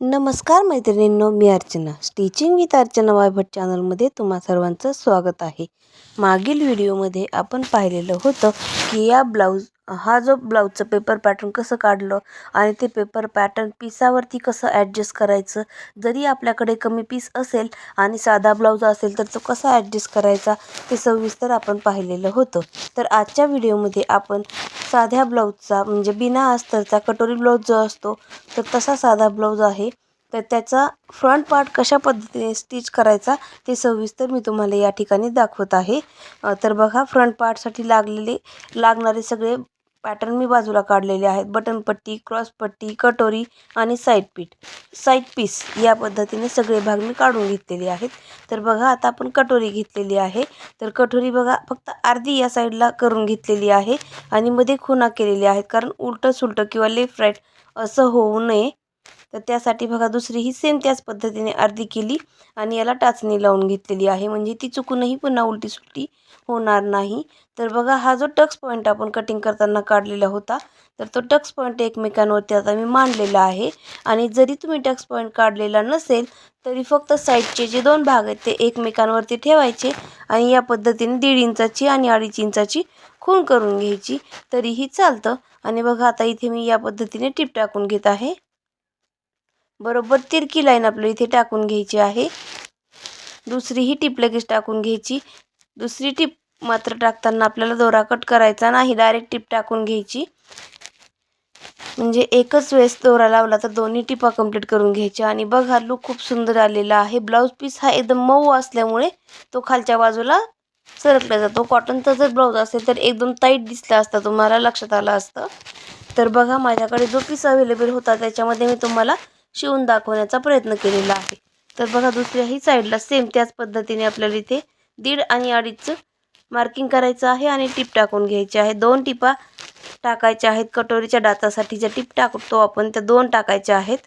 नमस्कार मैत्रिणींनो मी अर्चना. स्टिचिंग विथ अर्चना वायभट चॅनलमध्ये तुम्हा सर्वांचं स्वागत आहे. मागील व्हिडिओमध्ये आपण पाहिलेलं होतं की या ब्लाऊज हा जो ब्लाऊजचं पेपर पॅटर्न कसं काढलं आणि ते पेपर पॅटर्न पिसावरती कसं ॲडजस्ट करायचं? जरी आपल्याकडे कमी पीस असेल आणि साधा ब्लाऊज असेल तर तो कसा ॲडजस्ट करायचा? ते सविस्तर आपण पाहिलेलं होतं. तर आजच्या व्हिडिओमध्ये आपण साध्या ब्लाऊजचा म्हणजे बिना अस्तरचा कटोरी ब्लाऊज जो असतो तर तसा साधा ब्लाऊज आहे. तर त्याचा फ्रंट पार्ट कशा पद्धतीने स्टिच करायचा ते सविस्तर मी तुम्हाला या ठिकाणी दाखवत आहे. तर बघा फ्रंट पार्टसाठी लागलेले लागणारे सगळे पॅटर्न मी बाजूला काढलेले आहेत. बटनपट्टी क्रॉसपट्टी कटोरी आणि साईड पीठ साईड पीस या पद्धतीने सगळे भाग मी काढून घेतलेले आहेत. तर बघा आता आपण कटोरी घेतलेली आहे. तर कटोरी बघा फक्त अर्धी या साईडला करून घेतलेली आहे आणि मध्ये खुणा केलेली आहेत. कारण उलटं सुलटं किंवा लेफ्ट राईट असं होऊ नये. तर त्यासाठी बघा दुसरी ही सेम त्याच पद्धतीने अर्धी केली आणि याला टाचणी लावून घेतलेली आहे. म्हणजे ती चुकूनही पुन्हा उलटी सुलटी होणार नाही. तर बघा हा जो टक्स पॉईंट आपण कटिंग करताना काढलेला होता तर तो टक्स पॉईंट एकमेकांवरती आता मी मांडलेला आहे. आणि जरी तुम्ही टक्स पॉईंट काढलेला नसेल तरी फक्त साईडचे जे दोन भाग आहेत ते एकमेकांवरती ठेवायचे आणि या पद्धतीने दीड इंचाची आणि अडीच इंचाची खूण करून घ्यायची. तरीही चालतं. आणि बघा आता इथे मी या पद्धतीने टिप टाकून घेत आहे. बरोबर तिरकी लाईन आपल्याला इथे टाकून घ्यायची आहे. दुसरी ही टिप लगेच टाकून घ्यायची. दुसरी टिप मात्र टाकताना आपल्याला दोरा कट करायचा नाही डायरेक्ट टिप टाकून घ्यायची. म्हणजे एकच वेळेस दोरा लावला तर दोन्ही टिपा कंप्लीट करून घ्यायच्या. आणि बघा लूक खूप सुंदर आलेला आहे. ब्लाऊज पीस हा एकदम मऊ असल्यामुळे तो खालच्या बाजूला सरकला जातो. कॉटनचा जर ब्लाऊज असेल तर एकदम टाईट दिसला असता तुम्हाला लक्षात आलं असतं. तर बघा माझ्याकडे जो पीस अवेलेबल होता त्याच्यामध्ये मी तुम्हाला शिवून दाखवण्याचा प्रयत्न केलेला आहे. तर बघा दुसऱ्याही साईडला सेम त्याच पद्धतीने आपल्याला इथे दीड आणि अडीचचं मार्किंग करायचं आहे आणि टिप टाकून घ्यायची आहे. दोन टिपा टाकायच्या आहेत. कटोरीच्या डाचासाठी ज्या टिप टाकतो आपण त्या दोन टाकायच्या आहेत.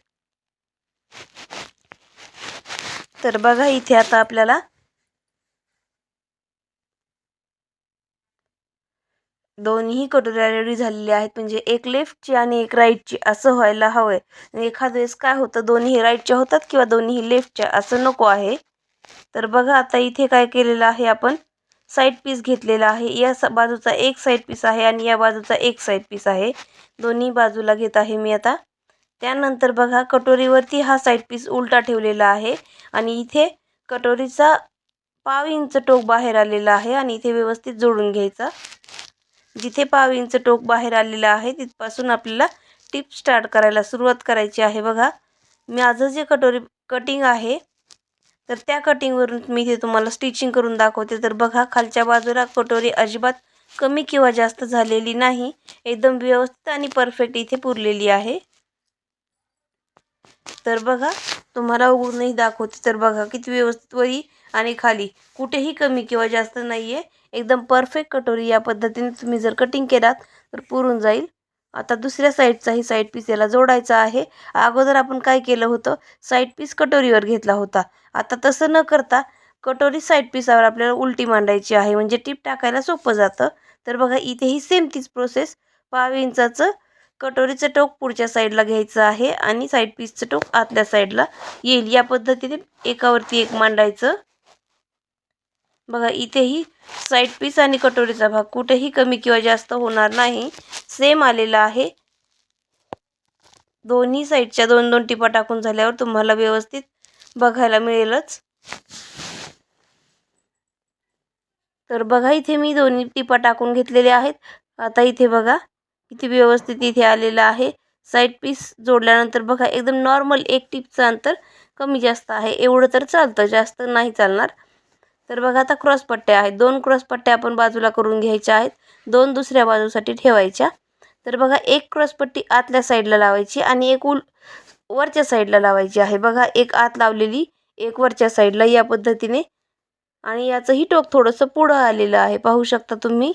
तर बघा इथे आता आपल्याला दोन्ही कटोऱ्या रेडी झालेल्या आहेत. म्हणजे एक लेफ्टची आणि एक राईटची असं व्हायला हवं आहे एखाद वेळेस काय होतं दोन्ही राईटच्या होतात किंवा दोन्ही लेफ्टच्या असं नको आहे. तर बघा आता इथे काय केलेलं आहे आपण? साईड पीस घेतलेला आहे. या बाजूचा एक साईड पीस आहे आणि या बाजूचा एक साईड पीस आहे. दोन्ही बाजूला घेत आहे मी आता. त्यानंतर बघा कटोरीवरती हा साईड पीस उलटा ठेवलेला आहे. आणि इथे कटोरीचा पाव इंच टोक बाहेर आलेला आहे आणि इथे व्यवस्थित जोडून घ्यायचा. जिथे पाव इंच टोक बाहेर आलेलं आहे तिथपासून आपल्याला टिप स्टार्ट करायला सुरुवात करायची आहे. बघा माझं जे कटोरी कटिंग आहे तर त्या कटिंगवरून मी ते तुम्हाला स्टिचिंग करून दाखवते. तर बघा खालच्या बाजूला कटोरी अजिबात कमी किंवा जास्त झालेली नाही. एकदम व्यवस्थित आणि परफेक्ट इथे पुरलेली आहे. तर बघा तुम्हाला उघडूनही दाखवते. तर बघा किती व्यवस्थित वरी आणि खाली. कुठेही कमी किंवा जास्त नाही आहे एकदम परफेक्ट कटोरी या पद्धतीने तुम्ही जर कटिंग केलात तर पुरून जाईल. आता दुसऱ्या साईडचाही साईड पीस याला जोडायचा आहे. अगोदर आपण काय केलं होतं? साईड पीस कटोरीवर घेतला होता. आता तसं न करता कटोरी साईड पीसावर आपल्याला उलटी मांडायची आहे. म्हणजे टीप टाकायला सोपं जातं. तर बघा इथेही सेम तीच प्रोसेस पाव इंचाचं कटोरीचं टोक पुढच्या साईडला घ्यायचं आहे आणि साईड पीसचं टोक आतल्या साईडला येईल. या पद्धतीने एकावरती एक मांडायचं. बघा इथेही साईड पीस आणि कटोरीचा भाग कुठेही कमी किंवा जास्त होणार नाही. सेम आलेला आहे. दोन्ही साईडच्या दोन दोन टिपा टाकून झाल्यावर तुम्हाला व्यवस्थित बघायला मिळेलच. तर बघा इथे मी दोन्ही टिपा टाकून घेतलेले आहेत. आता इथे बघा किती व्यवस्थित इथे आलेलं आहे. साईड पीस जोडल्यानंतर बघा एकदम नॉर्मल एक टिपचं अंतर कमी जास्त आहे. एवढं तर चालतं जास्त नाही चालणार. तर बघा आता क्रॉस पट्ट्या आहेत. दोन क्रॉस पट्ट्या आपण बाजूला करून घ्यायच्या आहेत. दोन दुसऱ्या बाजूसाठी ठेवायच्या. तर बघा एक क्रॉसपट्टी आतल्या साईडला लावायची आणि एक उल वरच्या साईडला लावायची आहे. बघा एक आत लावलेली एक वरच्या साईडला या पद्धतीने. आणि याचंही टोक थोडंसं पुढं आलेलं आहे. पाहू शकता तुम्ही.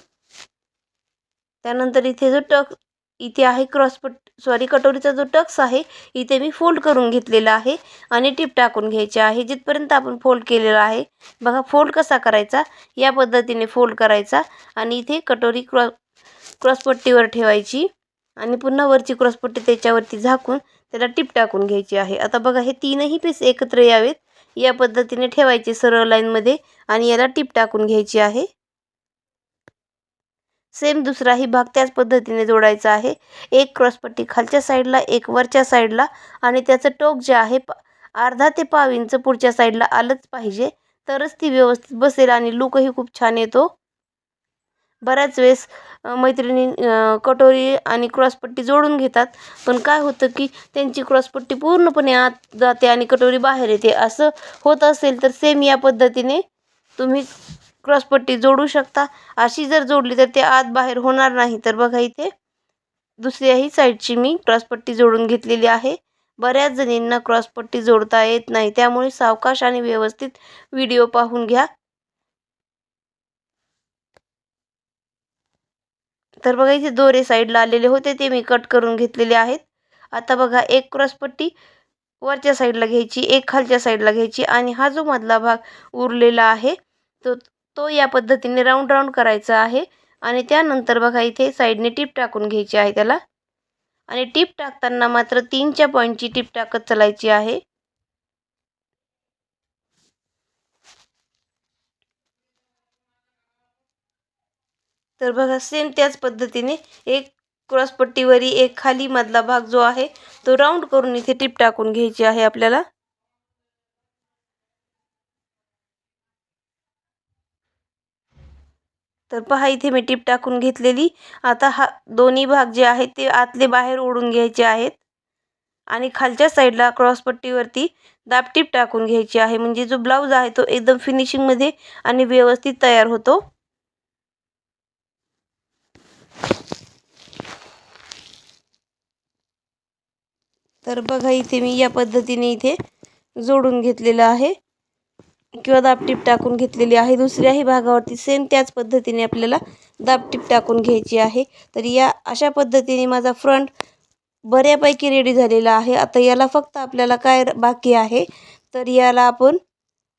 त्यानंतर इथे जो टक इथे आहे क्रॉसपट सॉरी कटोरीचा जो टक्स आहे इथे मी फोल्ड करून घेतलेला आहे आणि टिप टाकून घ्यायचे आहे. जिथपर्यंत आपण फोल्ड केलेला आहे बघा फोल्ड कसा करायचा? या पद्धतीने फोल्ड करायचा आणि इथे कटोरी क्रॉ क्रॉसपट्टीवर ठेवायची आणि पुन्हा वरची क्रॉसपट्टी त्याच्यावरती झाकून त्याला टीप टाकून घ्यायची आहे. आता बघा हे तीनही पीस एकत्र यावेत. या पद्धतीने ठेवायचे सरळ लाईनमध्ये आणि याला टीप टाकून घ्यायची आहे. सेम दुसराही भाग त्याच पद्धतीने जोडायचा आहे. एक क्रॉसपट्टी खालच्या साईडला एक वरच्या साईडला आणि त्याचं टोक जे आहे अर्धा ते पाव इंच पुढच्या साईडला आलंच पाहिजे. तरच ती व्यवस्थित बसेल आणि लुकही खूप छान येतो. बऱ्याच वेळेस मैत्रिणी कटोरी आणि क्रॉसपट्टी जोडून घेतात. पण काय होतं की त्यांची क्रॉसपट्टी पूर्णपणे आत जाते आणि कटोरी बाहेर येते. असं होत असेल तर सेम या पद्धतीने तुम्ही क्रॉसपट्टी जोडू शकता. अशी जर जोडली तर ते आत बाहेर होणार नाही. तर बघा इथे दुसऱ्याही साईडची मी क्रॉसपट्टी जोडून घेतलेली आहे. बऱ्याच जणींना क्रॉसपट्टी जोडता येत नाही. त्यामुळे सावकाश आणि व्यवस्थित व्हिडिओ पाहून घ्या. तर बघा इथे दोरे साईडला आलेले होते. ते मी कट करून घेतलेले आहेत. आता बघा एक क्रॉसपट्टी वरच्या साईडला घ्यायची एक खालच्या साईडला घ्यायची आणि हा जो मधला भाग उरलेला आहे तो तो या पद्धतीने राऊंड राऊंड करायचा आहे. आणि त्यानंतर बघा इथे साईडने टीप टाकून घ्यायची आहे त्याला. आणि टीप टाकताना मात्र तीनच्या पॉईंटची टीप टाकत चालायची आहे. तर बघा सेम त्याच पद्धतीने एक क्रॉसपट्टीवरी एक खाली मधला भाग जो आहे तो राऊंड करून इथे टीप टाकून घ्यायची आहे आपल्याला. तर पहा इथे मी टीप टाकून घेतलेली. आता हा दोन्ही भाग जे आहेत ते आतले बाहेर ओढून घ्यायचे आहेत. आणि खालच्या साईडला क्रॉसपट्टीवरती दाबटीप टाकून घ्यायची आहे. म्हणजे जो ब्लाऊज आहे तो एकदम फिनिशिंगमध्ये आणि व्यवस्थित तयार होतो. तर बघा इथे मी या पद्धतीने इथे जोडून घेतलेलं आहे. किंवा दाबटीप टाकून घेतलेली आहे. दुसऱ्याही भागावरती सेम त्याच पद्धतीने आपल्याला दाबटीप टाकून घ्यायची आहे. तर या अशा पद्धतीने माझा फ्रंट बऱ्यापैकी रेडी झालेला आहे. आता याला फक्त आपल्याला काय बाकी आहे? तर याला आपण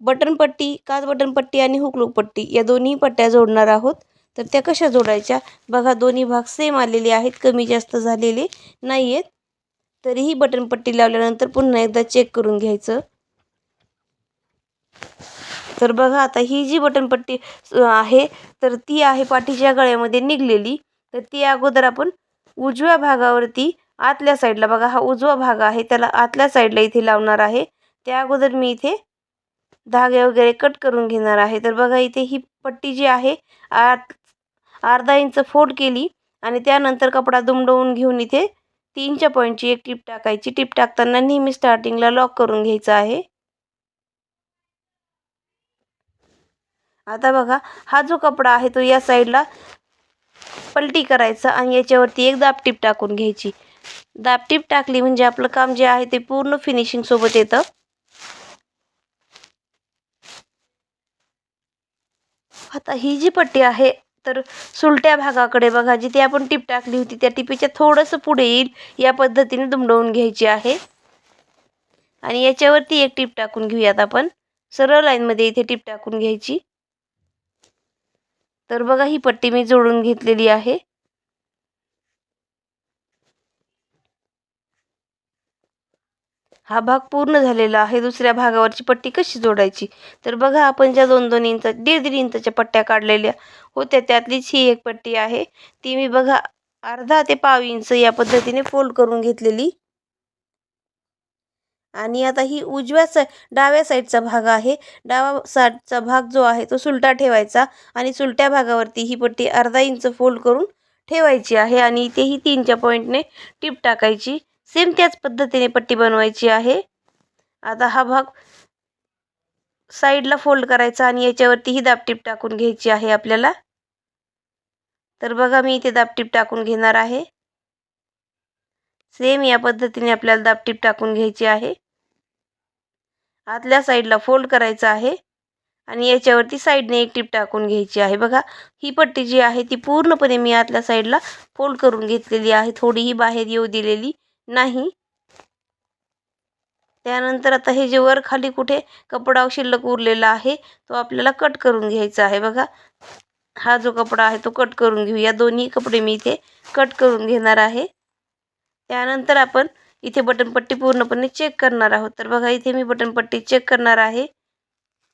बटनपट्टी काच बटनपट्टी आणि हुकलूक पट्टी या दोन्ही पट्ट्या जोडणार आहोत. तर त्या कशा जोडायच्या? बघा दोन्ही भाग सेम आलेले आहेत. कमी जास्त झालेले नाही आहेत तरीही बटनपट्टी लावल्यानंतर पुन्हा एकदा चेक करून घ्यायचं. तर बघा आता ही जी बटनपट्टी आहे तर ती आहे पाठीच्या गळ्यामध्ये निघलेली. तर ती अगोदर आपण उजव्या भागावरती आतल्या साईडला बघा हा उजवा भाग आहे त्याला आतल्या साईडला इथे लावणार आहे. त्या अगोदर मी इथे धागे वगैरे कट करून घेणार आहे. तर बघा इथे ही पट्टी जी आहे आत अर्धा इंच फोड केली आणि त्यानंतर कपडा दुमडवून घेऊन इथे तीनच्या पॉईंटची एक टीप टाकायची. टीप टाकताना नेहमी स्टार्टिंगला लॉक करून घ्यायचं आहे. आता बघा हा जो कपडा आहे तो या साईडला पलटी करायचा आणि याच्यावरती एक दापटीप टाकून घ्यायची. दापटीप टाकली म्हणजे आपलं काम जे आहे ते पूर्ण फिनिशिंग सोबत येतं. आता ही जी पट्टी आहे तर सुलट्या भागाकडे बघा जिथे आपण टीप टाकली होती त्या टिपीच्या थोडंसं पुढे येईल या पद्धतीने दुमडवून घ्यायची आहे. आणि याच्यावरती एक टीप टाकून घेऊयात आपण. सरळ लाईनमध्ये इथे टीप टाकून घ्यायची. तर बघा ही पट्टी मी जोडून घेतलेली आहे. हा भाग पूर्ण झालेला आहे. दुसऱ्या भागावरची पट्टी कशी जोडायची? तर बघा आपण ज्या दोन दोन इंच दीड दीड इंचाच्या पट्ट्या काढलेल्या होत्या त्यातलीच ही एक पट्टी आहे. ती मी बघा अर्धा ते पाव इंच या पद्धतीने फोल्ड करून घेतलेली. आणि आता ही उजव्या सा डाव्या साईडचा भाग आहे. डावा साईडचा भाग जो आहे तो सुलटा ठेवायचा आणि सुलट्या भागावरती ही पट्टी अर्धा इंच फोल्ड करून ठेवायची आहे आणि इथेही तीनच्या पॉईंटने टीप टाकायची. सेम त्याच पद्धतीने पट्टी बनवायची आहे. आता हा भाग साईडला फोल्ड करायचा आणि याच्यावरती ही दाबटीप टाकून घ्यायची आहे आपल्याला. तर बघा मी इथे दाबटीप टाकून घेणार आहे. सेम या पद्धतीने आपल्याला दाबटीप टाकून घ्यायची आहे. आतल्या साईडला फोल्ड करायचं आहे. आणि याच्यावरती साईडने एक टीप टाकून घ्यायची आहे. बघा ही पट्टी जी आहे ती पूर्णपणे मी आतल्या साईडला फोल्ड करून घेतलेली आहे. थोडीही बाहेर येऊ दिलेली नाही. त्यानंतर आता हे जे वर खाली कुठे कपडा शिल्लक उरलेला आहे तो आपल्याला कट करून घ्यायचा आहे. बघा हा जो कपडा आहे तो कट करून घेऊ. या दोन्ही कपडे मी इथे कट करून घेणार आहे. त्यानंतर आपण इथे बटनपट्टी पूर्णपणे चेक करणार आहोत. तर बघा इथे मी बटनपट्टी चेक करणार आहे.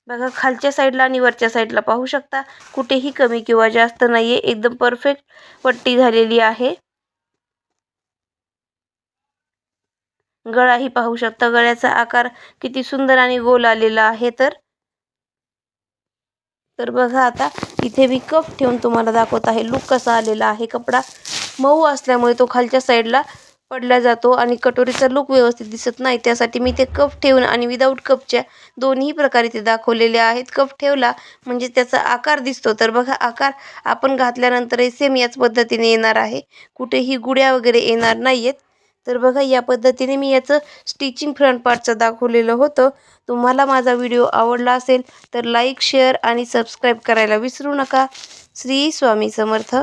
बघा खालच्या साईडला आणि वरच्या साईडला पाहू शकता. कुठेही कमी किंवा जास्त नाहीये. एकदम परफेक्ट पट्टी झालेली आहे. गळाही पाहू शकता. गळ्याचा आकार किती सुंदर आणि गोल आलेला आहे तर. तर बघा आता इथे मी कप ठेवून तुम्हाला दाखवत आहे. लुक कसा आलेला आहे कपडा. मऊ असल्यामुळे तो खालच्या साईडला पडला जातो आणि कटोरीचा लुक व्यवस्थित दिसत नाही. त्यासाठी मी ते कप ठेवून आणि विदाऊट कपच्या दोन्ही प्रकारे ते दाखवलेले आहेत. कप ठेवला म्हणजे त्याचा आकार दिसतो. तर बघा आकार आपण घातल्यानंतरही सेम याच पद्धतीने येणार आहे. कुठेही गुड्या वगैरे येणार नाही आहेत तर बघा या पद्धतीने मी याचं स्टिचिंग फ्रंट पार्टचं दाखवलेलं होतं. तुम्हाला माझा व्हिडिओ आवडला असेल तर लाईक शेअर आणि सबस्क्राईब करायला विसरू नका. श्री स्वामी समर्थ.